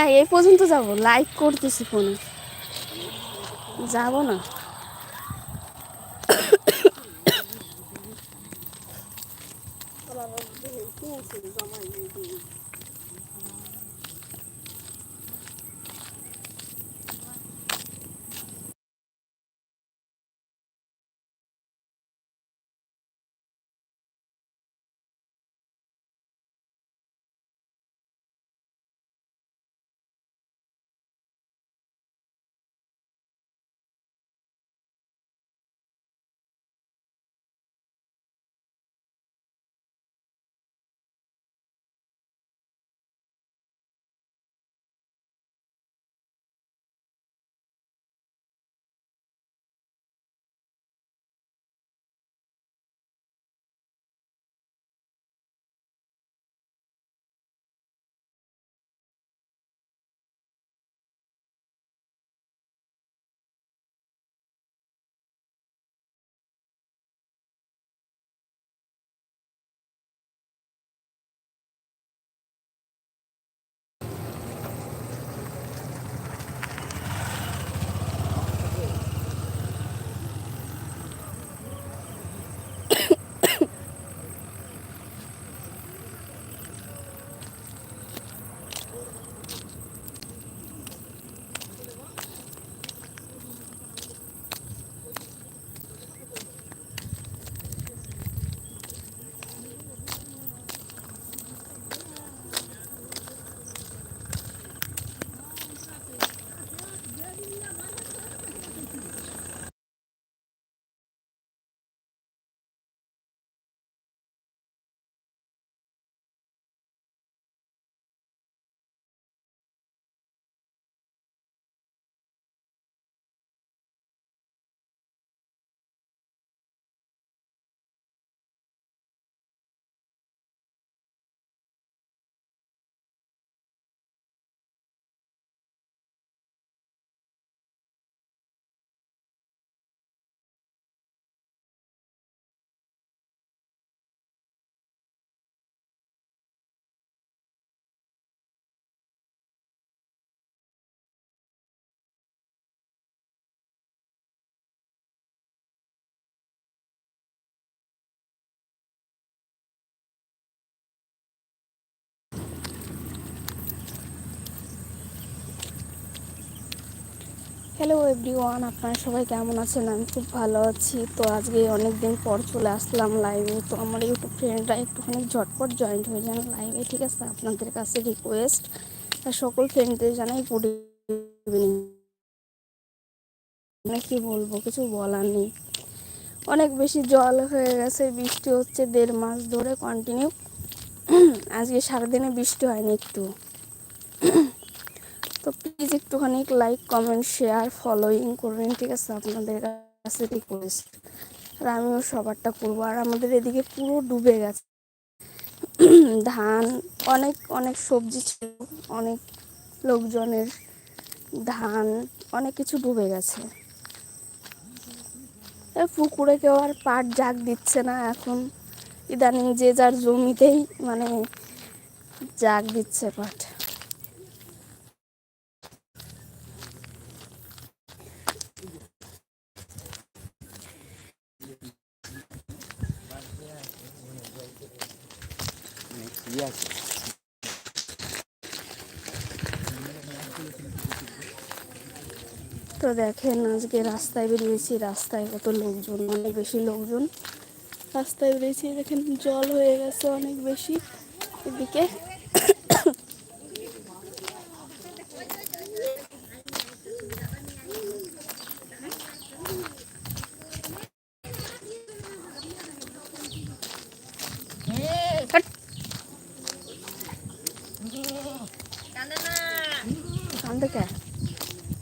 না এই পর্যন্ত যাব। লাইক করতেছি ফোন যাব না। হ্যালো এভরিওয়ান আপনারা সবাই কেমন আছেন? আমি খুব ভালো আছি। তো আজকে অনেক দিন পর চলে আসলাম লাইভে তো আমার ইউটিউব ফ্রেন্ডরা একটুখানি ঝটপট জয়েন্ট হয়ে যান লাইভে ঠিক আছে? আপনাদের কাছে রিকোয়েস্ট আর সকল ফ্রেন্ডদের জানাই গুড ইভিনিং মানে কি বলব, কিছু বলার নেই। অনেক বেশি জল হয়ে গেছে, বৃষ্টি হচ্ছে দেড় মাস ধরে কন্টিনিউ আজকে সারাদিনে বৃষ্টি হয়নি একটু। তো প্লিজ একটুখানি লাইক কমেন্ট শেয়ার ফলোইং করবেন, ঠিক আছে? আপনাদের কাছে রিকোয়েস্ট আর আমিও সবারটা করব। আর আমাদের এদিকে পুরো ডুবে গেছে। ধান, অনেক অনেক সবজি ছিল। অনেক লোকজনের ধান, অনেক কিছু ডুবে গেছে। পুকুরে কেউ আর পাট জাগ দিচ্ছে না এখন। ইদানিং যে যার জমিতেই মানে জাগ দিচ্ছে পাট। তো দেখেন, আজকে রাস্তায় বেরিয়েছি, রাস্তায় কত লোকজন, অনেক বেশি লোকজন। রাস্তায় বেরিয়েছি, দেখেন জল হয়ে গেছে অনেক বেশি। এদিকে হাট। কান্দে কে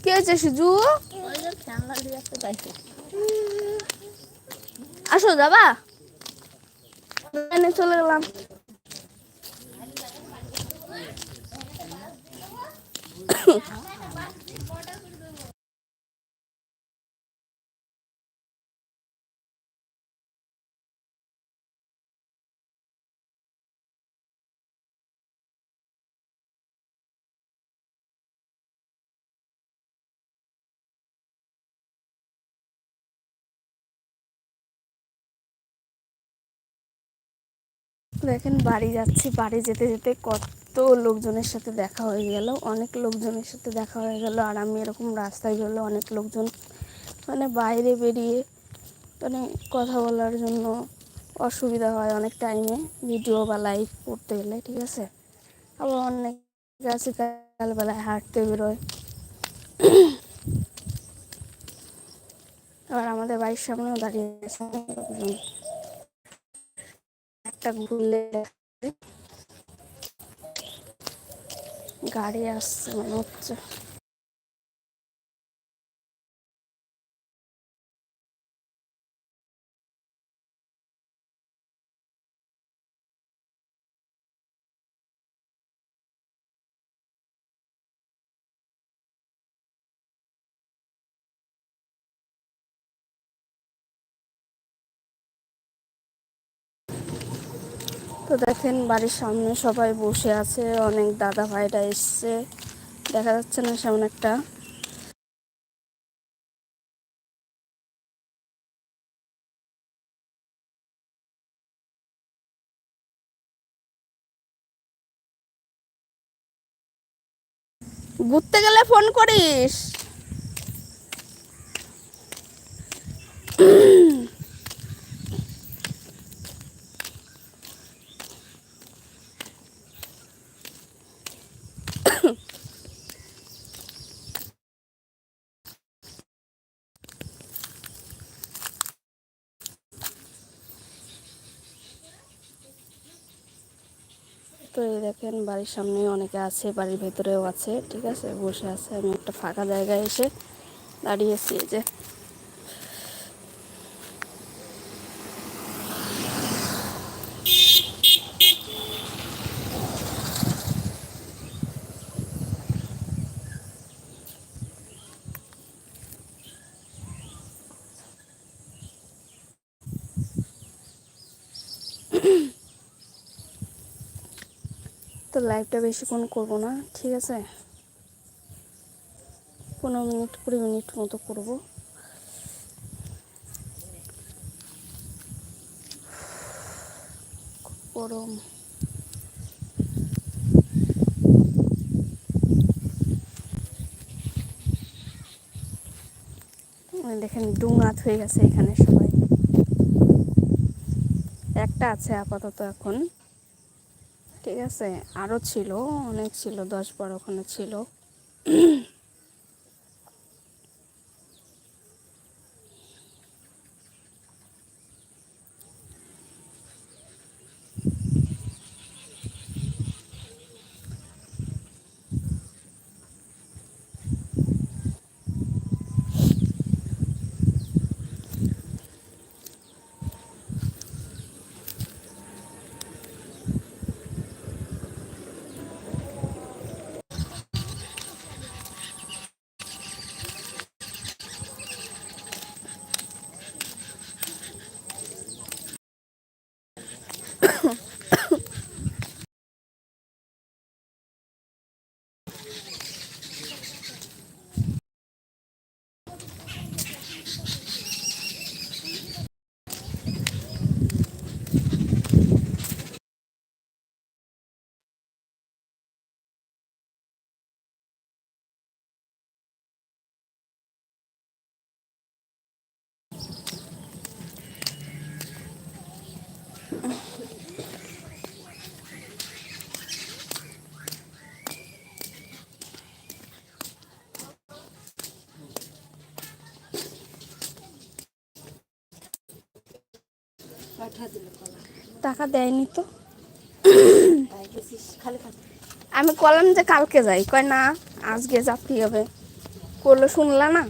কে হয়েছে সুজু আসো যাবা। চলে গেলাম। দেখেন, বাড়ি যাচ্ছি, বাড়ি যেতে যেতে কত লোকজনের সাথে দেখা হয়ে গেল, অনেক লোকজনের সাথে দেখা হয়ে গেল, আর আমি এরকম রাস্তায় বেরোলে অনেক লোকজন। মানে বাইরে বেরিয়ে মানে কথা বলার জন্য অসুবিধা হয় অনেক টাইমে ভিডিও বা লাইভ করতে গেলে, ঠিক আছে? আবার অনেক আছে সকালবেলায় হাঁটতে বেরোয়। আবার আমাদের বাড়ির সামনেও দাঁড়িয়ে একটা ঘুরলে গাড়ি আসছে মনে হচ্ছে। তো দেখেন বাড়ির সামনে সবাই বসে আছে, অনেক দাদা ভাইরা এসছে। দেখা যাচ্ছে না সেমন একটা। ঘুরতে গেলে ফোন করিস? তো এই দেখেন, বাড়ির সামনে অনেকে আছে, বাড়ির ভেতরেও আছে, ঠিক আছে? বসে আছে, আমি একটা ফাঁকা জায়গায় এসে দাঁড়িয়েছি যে। লাইভটা বেশিক্ষণ করব না, ঠিক আছে? পনেরো মিনিট, কুড়ি মিনিট মতো করব। গরম। দেখেন ডুঙাত হয়ে গেছে এখানে সবাই। একটা আছে আপাতত এখন। ঠিক আছে। আরও ছিল অনেক ছিল দশ বারোখানে ছিল। টাকা দেয়নি তো। আমি কলাম যে কালকে যাই। কয় না আজকে যাতে হবে। করল শুনলা না?